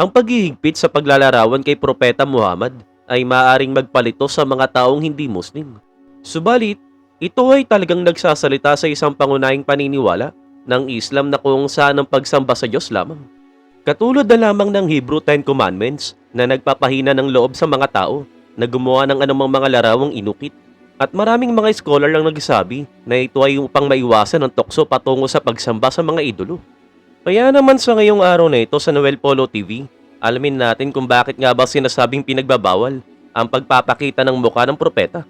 Ang paghihigpit sa paglalarawan kay Propeta Muhammad ay maaaring magpalito sa mga taong hindi Muslim. Subalit, ito ay talagang nagsasalita sa isang pangunahing paniniwala ng Islam na kung saan ang pagsamba sa Diyos lamang. Katulad na lamang ng Hebrew Ten Commandments na nagpapahina ng loob sa mga tao na gumawa ng anumang mga larawang inukit. At maraming mga scholar lang nagsabi na ito ay upang maiwasan ang tukso patungo sa pagsamba sa mga idolo. Kaya naman sa ngayong araw na ito sa Noel Polo TV, alamin natin kung bakit nga ba sinasabing pinagbabawal ang pagpapakita ng mukha ng propeta.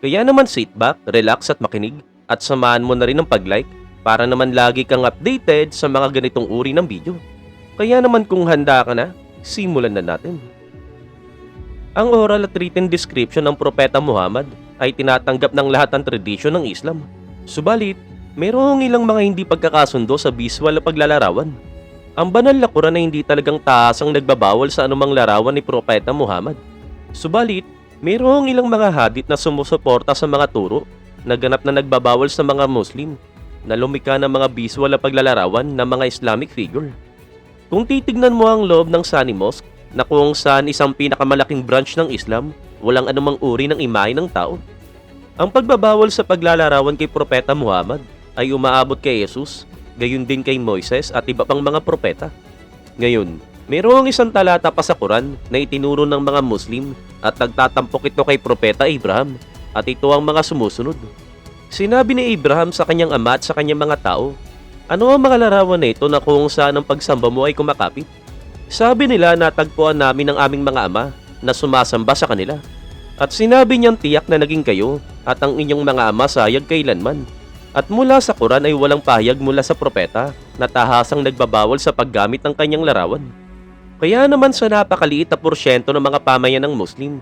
Kaya naman sit back, relax at makinig at samahan mo na rin ng pag-like para naman lagi kang updated sa mga ganitong uri ng video. Kaya naman kung handa ka na, simulan na natin. Ang oral at written description ng Propeta Muhammad ay tinatanggap ng lahat ng tradisyon ng Islam. Subalit, mayroong ilang mga hindi pagkakasundo sa visual na paglalarawan. Ang banal na Quran ay hindi talagang taasang nagbabawal sa anumang larawan ni Propeta Muhammad. Subalit, mayroong ilang mga hadith na sumusuporta sa mga turo na ganap na nagbabawal sa mga Muslim na lumika ng mga visual na paglalarawan ng mga Islamic figure. Kung titignan mo ang loob ng Sunny Mosque na kung saan isang pinakamalaking branch ng Islam, walang anumang uri ng imahe ng tao. Ang pagbabawal sa paglalarawan kay Propeta Muhammad ay umaabot kay Jesus, gayon din kay Moises at iba pang mga propeta. Ngayon, mayroong isang talata pa sa Quran na itinuro ng mga Muslim at nagtatampok ito kay Propeta Abraham at ito ang mga sumusunod. Sinabi ni Abraham sa kanyang ama at sa kanyang mga tao, ano ang mga larawan na ito na kung saan ang pagsamba mo ay kumakapit? Sabi nila natagpuan namin ang aming mga ama na sumasamba sa kanila. At sinabi niyang tiyak na naging kayo at ang inyong mga ama sayag kailanman. At mula sa Quran ay walang pahayag mula sa propeta na tahasang nagbabawal sa paggamit ng kanyang larawan. Kaya naman sa napakaliit na porsyento ng mga pamayan ng Muslim,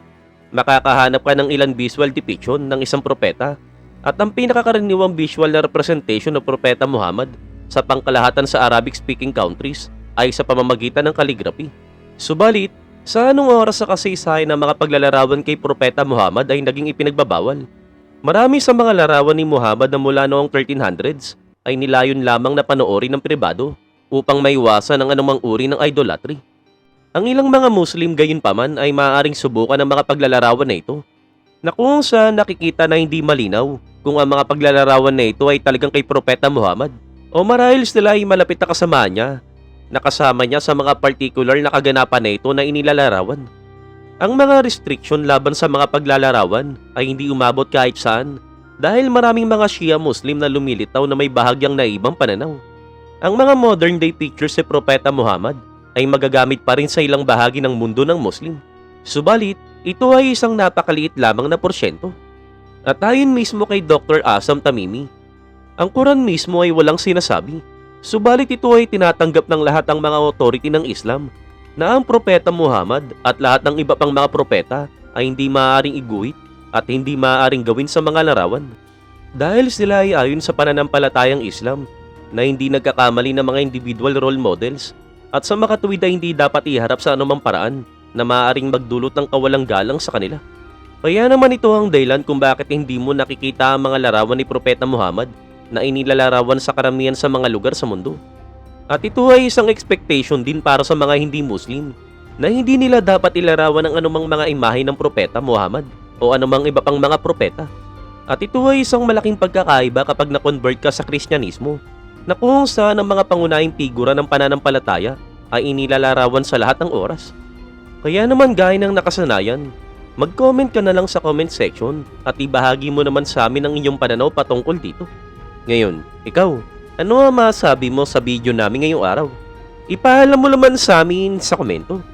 makakahanap ka ng ilan visual depiction ng isang propeta at ang pinakakaraniwang visual na representation ng propeta Muhammad sa pangkalahatan sa Arabic-speaking countries ay sa pamamagitan ng calligraphy. Subalit, sa anong oras sa kasaysayan ng mga paglalarawan kay Propeta Muhammad ay naging ipinagbabawal? Marami sa mga larawan ni Muhammad na mula noong 1300s ay nilayon lamang na panoorin ng pribado upang maiwasan ang anumang uri ng idolatry. Ang ilang mga Muslim gayon paman ay maaaring subukan ang mga paglalarawan na ito na kung saan nakikita na hindi malinaw kung ang mga paglalarawan na ito ay talagang kay Propeta Muhammad o marahil sila ay malapit na kasama niya nakasama niya sa mga particular na kaganapan na ito na inilalarawan. Ang mga restriction laban sa mga paglalarawan ay hindi umabot kahit saan dahil maraming mga Shia Muslim na lumilitaw na may bahagyang naibang pananaw. Ang mga modern day pictures si Propeta Muhammad ay magagamit pa rin sa ilang bahagi ng mundo ng Muslim. Subalit, ito ay isang napakaliit lamang na porsyento. At ayon mismo kay Dr. Asam Tamimi, ang Quran mismo ay walang sinasabi Subalit ito ay tinatanggap ng lahat ng mga authority ng Islam na ang propeta Muhammad at lahat ng iba pang mga propeta ay hindi maaaring iguhit at hindi maaaring gawin sa mga larawan. Dahil sila ay ayon sa pananampalatayang Islam na hindi nagkakamali ng mga individual role models at sa makatuwid ay hindi dapat iharap sa anumang paraan na maaaring magdulot ng kawalang galang sa kanila. Kaya naman ito ang dahilan kung bakit hindi mo nakikita ang mga larawan ni Propeta Muhammad na inilalarawan sa karamihan sa mga lugar sa mundo. At ito ay isang expectation din para sa mga hindi Muslim na hindi nila dapat ilarawan ang anumang mga imahe ng propeta Muhammad o anumang iba pang mga propeta. At ito ay isang malaking pagkakaiba kapag na-convert ka sa Kristyanismo na kung saan ang mga pangunahing figura ng pananampalataya ay inilalarawan sa lahat ng oras. Kaya naman gaya ng nakasanayan, mag-comment ka na lang sa comment section at ibahagi mo naman sa amin ang inyong pananaw patungkol dito. Ngayon, ikaw, ano ang masabi mo sa video namin ngayong araw? Ipaalam mo naman sa amin sa komento.